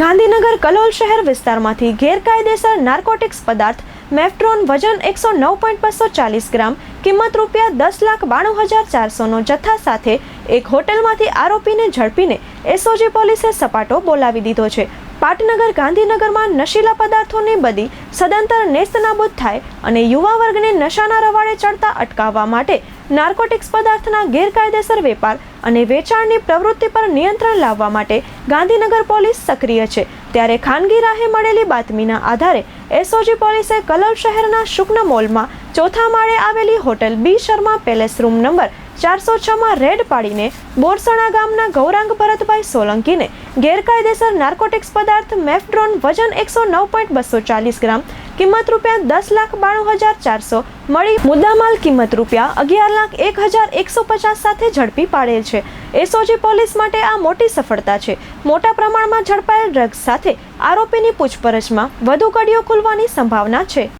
ગાંધીનગર કલોલ શહેર વિસ્તારમાંથી ગેરકાયદેસર નાર્કોટિક્સ પદાર્થ મેફ્ટ્રોન વજન એકસો નવ પોઈન્ટ બસો ચાલીસ ગ્રામ, કિંમત રૂપિયા દસ લાખ બાણું હજાર ચારસોનો જથ્થા સાથે એક હોટેલમાંથી આરોપીને ઝડપીને એસઓજી પોલીસે સપાટો બોલાવી દીધો છે. પાટનગર ગાંધીનગરમાં નશીલા પદાર્થોની બદી સદંતર નેસ્તનાબૂદ થાય અને યુવા વર્ગને નશાના રવાડે ચડતા અટકાવવા માટે નાર્કોટિક્સ પદાર્થના ગેરકાયદેસર વેપાર અને વેચાણની પ્રવૃત્તિ પર નિયંત્રણ લાવવા માટે ગાંધીનગર પોલીસ સક્રિય છે. ત્યારે ખાનગી રાહે મળેલી બાતમીના આધારે એસઓજી પોલીસે કલોલ શહેરના શુક્ન મોલમાં ચોથા માળે આવેલી hotel B Sharma palace room number ચારસો છમાં રેડ પાડીને બોરસણા ગામના ગૌરાંગ ભરતભાઈ સોલંકીને ગેરકાયદેસર નાર્કોટિક્સ પદાર્થ મેફડ્રોન વજન એકસો નવ પોઈન્ટ બસો ચાલીસ ગ્રામ, કિંમત રૂપિયા દસ લાખ બાણું હજાર ચારસો મળી મુદ્દામાલ કિંમત રૂપિયા અગિયાર લાખ એક હજાર એકસો પચાસ સાથે ઝડપી પાડેલ છે. એસઓજી પોલીસ માટે આ મોટી સફળતા છે. મોટા પ્રમાણમાં ઝડપાયેલ ડ્રગ્સ સાથે આરોપીની પૂછપરછમાં વધુ કડીઓ ખુલવાની સંભાવના છે.